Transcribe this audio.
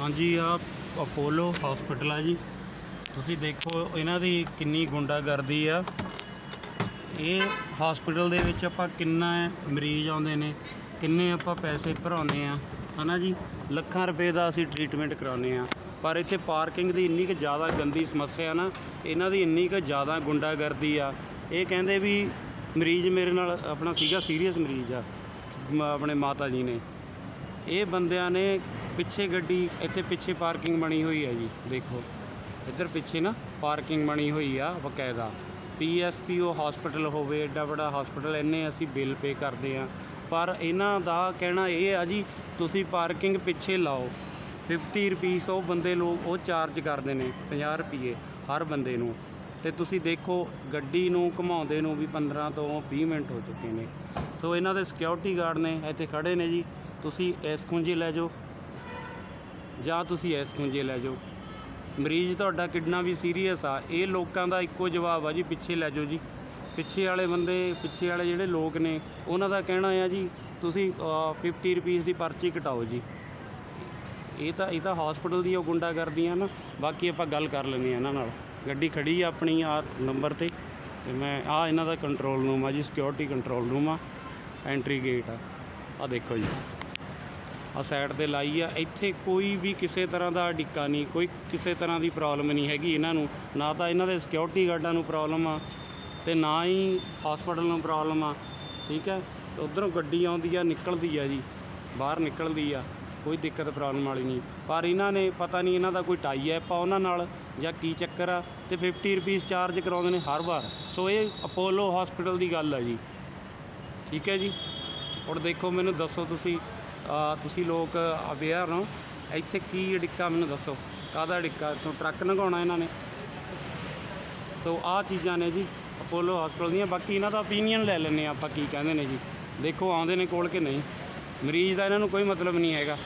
ਹਾਂਜੀ ਆ Apollo hospital ਆ ਜੀ। ਤੁਸੀਂ ਦੇਖੋ, ਇਹਨਾਂ ਦੀ ਕਿੰਨੀ ਗੁੰਡਾਗਰਦੀ ਆ। ਇਹ ਹਸਪੀਟਲ ਦੇ ਵਿੱਚ ਆਪਾਂ ਕਿੰਨਾ ਮਰੀਜ਼ ਆਉਂਦੇ ਨੇ, ਕਿੰਨੇ ਆਪਾਂ ਪੈਸੇ ਭਰਾਉਂਦੇ ਆ, ਹਨਾ ਜੀ? ਲੱਖਾਂ ਰੁਪਏ ਦਾ ਅਸੀਂ ਟ੍ਰੀਟਮੈਂਟ ਕਰਾਉਂਦੇ ਆ। ਪਰ ਇੱਥੇ ਪਾਰਕਿੰਗ ਦੀ ਇੰਨੀ ਕੁ ਜ਼ਿਆਦਾ ਗੰਦੀ ਸਮੱਸਿਆ ਨਾ, ਇਹਨਾਂ ਦੀ ਇੰਨੀ ਕੁ ਜ਼ਿਆਦਾ ਗੁੰਡਾਗਰਦੀ ਆ। ਇਹ ਕਹਿੰਦੇ ਵੀ ਮਰੀਜ਼ ਮੇਰੇ ਨਾਲ ਆਪਣਾ ਸੀਗਾ ਸੀਰੀਅਸ ਮਰੀਜ਼ ਆ, ਮ- ਆਪਣੇ ਮਾਤਾ ਜੀ ਨੇ। ਇਹ ਬੰਦਿਆਂ ਨੇ ਪਿੱਛੇ ਗੱਡੀ, ਇੱਥੇ ਪਿੱਛੇ ਪਾਰਕਿੰਗ ਬਣੀ ਹੋਈ ਹੈ ਜੀ, ਦੇਖੋ। ਇੱਧਰ ਪਿੱਛੇ ਨਾ ਪਾਰਕਿੰਗ ਬਣੀ ਹੋਈ ਆ ਬਕਾਇਦਾ। ਪੀਐਸਪੀਓ ਹਸਪੀਟਲ ਹੋਵੇ, ਐਡਾ ਵੱਡਾ ਹਸਪੀਟਲ ਇੰਨੇ ਅਸੀਂ ਬਿੱਲ ਪੇ ਕਰਦੇ ਆ। ਪਰ ਇਹਨਾਂ ਦਾ ਕਹਿਣਾ ਇਹ ਆ ਜੀ, ਤੁਸੀਂ ਪਾਰਕਿੰਗ ਪਿੱਛੇ ਲਾਓ। 50 ਰੁਪੀਸ ਉਹ ਬੰਦੇ ਲੋਕ ਉਹ ਚਾਰਜ ਕਰਦੇ ਨੇ 50 ਰੁਪਏ ਹਰ ਬੰਦੇ ਨੂੰ। ਤੇ ਤੁਸੀਂ ਦੇਖੋ, ਗੱਡੀ ਨੂੰ ਘੁਮਾਉਂਦੇ ਨੂੰ ਵੀ 15 ਤੋਂ 20 ਮਿੰਟ ਹੋ ਚੁੱਕੇ ਨੇ। ਸੋ ਇਹਨਾਂ ਦੇ ਸਿਕਿਉਰਿਟੀ ਗਾਰਡ ਨੇ ਇੱਥੇ ਖੜੇ ਨੇ ਜੀ। ਤੁਸੀਂ ਇਸ ਖੁੰਝੇ ਲੈ ਜਾਓ। ਜਾਂ ਤੁਸੀਂ ਇਸ ਖੁੰਝੇ ਲੈ ਜਾਓ। ਮਰੀਜ਼ ਤੁਹਾਡਾ ਕਿੰਨਾ ਵੀ ਸੀਰੀਅਸ ਆ। ਇਹ ਲੋਕਾਂ ਦਾ ਇੱਕੋ ਜਵਾਬ ਆ ਜੀ ਪਿੱਛੇ ਲੈ ਜਾਓ ਜੀ। ਪਿੱਛੇ ਵਾਲੇ ਬੰਦੇ ਪਿੱਛੇ ਵਾਲੇ ਜਿਹੜੇ ਲੋਕ ਨੇ ਉਹਨਾਂ ਦਾ ਕਹਿਣਾ ਆ ਜੀ ਤੁਸੀਂ ਅ, 50 ਰੁਪੀਸ ਦੀ ਪਰਚੀ ਕਟਾਓ ਜੀ। ਇਹ ਤਾਂ ਇਹ ਤਾਂ ਹਸਪੀਟਲ ਦੀ ਉਹ ਗੁੰਡਾ ਕਰਦੀਆਂ ਨਾ। ਬਾਕੀ ਆਪਾਂ ਗੱਲ ਕਰ ਲੈਂਦੇ ਆ ਇਹਨਾਂ ਨਾਲ। ਗੱਡੀ ਖੜੀ ਆ ਆਪਣੀ ਆ ਨੰਬਰ ਤੇ। ਤੇ ਮੈਂ ਆ ਇਹਨਾਂ ਦਾ ਕੰਟਰੋਲ ਰੂਮ ਆ ਜੀ ਸਿਕਿਉਰਿਟੀ ਕੰਟਰੋਲ ਰੂਮ ਆ। ਐਂਟਰੀ ਗੇਟ ਆ। ਆ ਦੇਖੋ ਜੀ। ਆ ਸਾਈਡ ਤੇ ਲਾਈ ਆ। ਇੱਥੇ ਕੋਈ ਵੀ ਕਿਸੇ ਤਰ੍ਹਾਂ ਦਾ ਡਿੱਕਾ ਨਹੀਂ, ਕੋਈ ਕਿਸੇ ਤਰ੍ਹਾਂ ਦੀ ਪ੍ਰੋਬਲਮ ਨਹੀਂ ਹੈਗੀ ਇਹਨਾਂ ਨੂੰ। ਨਾ ਤਾਂ ਇਹਨਾਂ ਦੇ ਸਿਕਿਉਰਿਟੀ ਗਾਰਡਾਂ ਨੂੰ ਪ੍ਰੋਬਲਮ ਆ ਤੇ ਨਾ ਹੀ ਹਸਪੀਟਲ ਨੂੰ ਪ੍ਰੋਬਲਮ ਆ, ਠੀਕ ਹੈ? ਤੇ ਉਧਰੋਂ ਗੱਡੀ ਆਉਂਦੀ ਆ, ਨਿਕਲਦੀ ਆ ਜੀ। ਬਾਹਰ ਨਿਕਲਦੀ ਆ, ਕੋਈ ਦਿੱਕਤ ਪ੍ਰੋਬਲਮ ਵਾਲੀ ਨਹੀਂ। ਪਰ ਇਹਨਾਂ ਨੇ ਪਤਾ ਨਹੀਂ ਇਹਨਾਂ ਦਾ ਕੋਈ ਟਾਈ ਐਪ ਆ ਉਹਨਾਂ ਨਾਲ ਜਾਂ ਕੀ ਚੱਕਰ ਆ ਤੇ 50 ਰੁਪੀਸ ਚਾਰਜ ਕਰਾਉਂਦੇ ਨੇ ਹਰ ਵਾਰ। ਸੋ ਇਹ ਅਪੋਲੋ ਹਸਪੀਟਲ ਦੀ ਗੱਲ ਆ ਜੀ। ਠੀਕ ਹੈ ਜੀ? ਹੁਣ ਦੇਖੋ ਮੈਨੂੰ ਦੱਸੋ ਤੁਸੀਂ ਤੁਸੀਂ ਲੋਕ ਅਵੇਅਰ ਹੋ। ਇੱਥੇ ਕੀ ਅੜਿੱਕਾ ਮੈਨੂੰ ਦੱਸੋ। ਕਾਹਦਾ ਅੜਿੱਕਾ ਇੱਥੋਂ ਟਰੱਕ ਲੰਘਾਉਣਾ ਇਹਨਾਂ ਨੇ। ਸੋ ਆਹ ਚੀਜ਼ਾਂ ਨੇ ਜੀ ਅਪੋਲੋ ਹਸਪੀਟਲ ਦੀਆਂ। ਬਾਕੀ ਇਹਨਾਂ ਦਾ ਓਪੀਨੀਅਨ ਲੈ ਲੈਂਦੇ ਹਾਂ ਆਪਾਂ ਕੀ ਕਹਿੰਦੇ ਨੇ ਜੀ। ਦੇਖੋ ਆਉਂਦੇ ਨੇ ਕੋਲ ਕਿ ਨਹੀਂ। ਮਰੀਜ਼ ਦਾ ਇਹਨਾਂ ਨੂੰ ਕੋਈ ਮਤਲਬ ਨਹੀਂ ਹੈਗਾ।